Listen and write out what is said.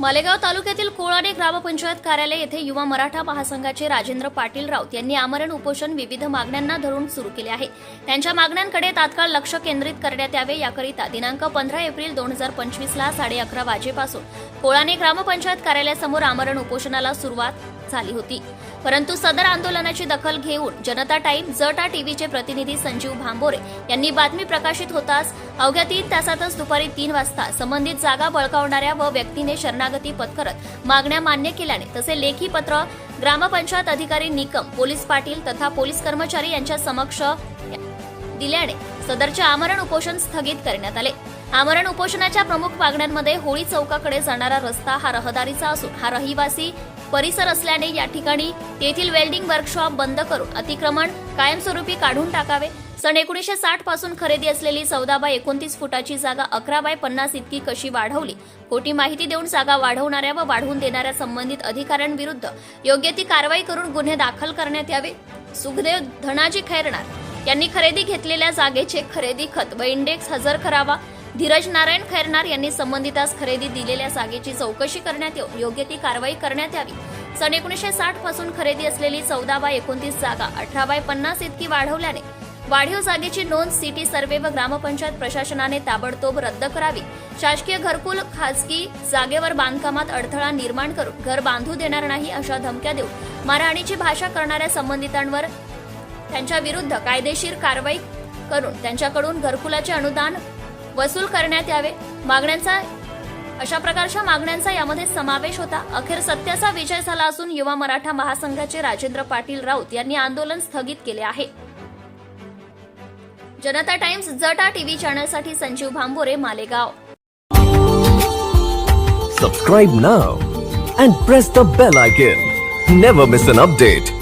मालेगाव तालुक्यातील कोळाडे ग्रामपंचायत कार्यालय येथे युवा मराठा महासंघाचे राजेंद्र पाटील राऊत यांनी आमरण उपोषण विविध मागण्यांना धरून सुरू केले आहे. त्यांच्या मागण्यांकडे तात्काळ लक्ष केंद्रित करण्यात यावे याकरिता दिनांक पंधरा एप्रिल दोन हजार पंचवीसला साडे अकरा वाजेपासून कोळाणे ग्रामपंचायत कार्यालयासमोर आमरण उपोषणाला सुरुवात झाली होती. परंतु सदर आंदोलनाची दखल घेऊन जनता टाईम जटा टीव्हीचे प्रतिनिधी संजीव भांबोरे यांनी बातमी प्रकाशित होताच अवघ्या तीन तासातच दुपारी तीन वाजता संबंधित जागा बळकावणाऱ्या व व्यक्तीने शरणागती पत्करत मागण्या मान्य केल्याने तसे लेखी पत्र ग्रामपंचायत अधिकारी निकम पोलीस पाटील तथा पोलीस कर्मचारी यांच्या समक्ष दिल्याने सदरचे आमरण उपोषण स्थगित करण्यात आले. आमरण उपोषणाच्या प्रमुख मागण्यांमध्ये होळी चौकाकडे जाणारा रस्ता हा रहदारीचा असून हा रहिवासी परिसर असल्याने या ठिकाणी तेथील वेल्डिंग वर्कशॉप बंद करून अतिक्रमण कायमस्वरूपी काढून टाकावे. सन एकोणीसशे साठपासून खरेदी असलेली चौदा बाय एकोणतीस फुटाची जागा अकरा बाय पन्नास इतकी कशी वाढवली? खोटी माहिती देऊन जागा वाढवणाऱ्या व वाढवून देणाऱ्या संबंधित अधिकाऱ्यांविरुद्ध योग्य ती कारवाई करून गुन्हे दाखल करण्यात यावे. सुखदेव धनाजी खैरनार यांनी खरेदी घेतलेल्या जागेचे खरेदी खत व इंडेक्स हजर करावा. धीरज नारायण खैरनार यांनी संबंधितास खरेदी दिलेल्या जागेची चौकशी करण्यात येऊन योग्य ती कारवाई करण्यात यावी. सन एकोणीसशे साठपासून खरेदी असलेली चौदा बाय एकोणतीस जागा अठरा बाय पन्नास इतकी वाढवल्याने वाढीव जागेची नोंद सिटी सर्व्हे व ग्रामपंचायत प्रशासनाने ताबडतोब रद्द करावी. शासकीय घरकुल खासगी जागेवर बांधकामात अडथळा निर्माण करून घर बांधू देणार नाही अशा धमक्या देऊन मारहाणीची भाषा करणाऱ्या संबंधितांवर त्यांच्या विरुद्ध कायदेशीर कारवाई करून त्यांच्याकडून घरकुलाचे अनुदान वसूल करण्यात यावे. मागण्यांचा अशा प्रकारच्या मागण्यांचा यामध्ये समावेश होता. अखेर सत्याचा विजय झाला असून युवा मराठा महासंघाचे राजेंद्र पाटील राऊत यांनी आंदोलन स्थगित केले आहे. जनता टाइम्स जटा TV चॅनलसाठी Sanjeev Bhambore Malegaon. Subscribe now and press the bell icon never miss an update